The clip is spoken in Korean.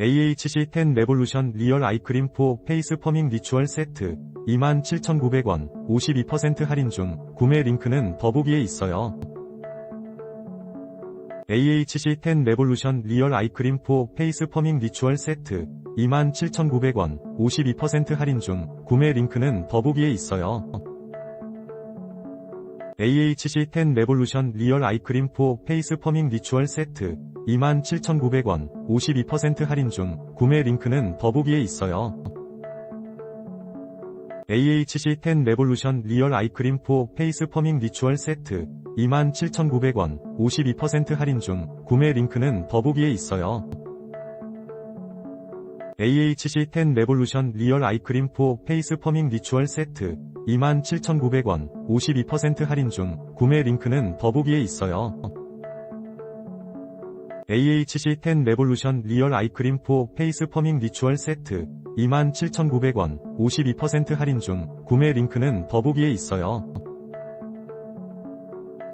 AHC10 레볼루션 리얼 아이크림 4 페이스 퍼밍 리추얼 세트 27,900원 52% 할인 중 구매 링크는 더보기에 있어요. AHC10 레볼루션 리얼 아이크림 4 페이스 퍼밍 리추얼 세트 27,900원 52% 할인 중 구매 링크는 더보기에 있어요. AHC10 레볼루션 리얼 아이크림 4 페이스 퍼밍 리추얼 세트 27,900원 52% 할인 중 구매 링크는 더보기에 있어요. AHC10 레볼루션 리얼 아이크림 4 페이스 퍼밍 리추얼 세트 27,900원 52% 할인 중 구매 링크는 더보기에 있어요. AHC10 레볼루션 리얼 아이크림 4 페이스 퍼밍 리추얼 세트 27,900원 52% 할인 중 구매 링크는 더보기에 있어요. AHC10 레볼루션 리얼 아이크림 4 페이스 퍼밍 리추얼 세트 27,900원 52% 할인 중 구매 링크는 더보기에 있어요.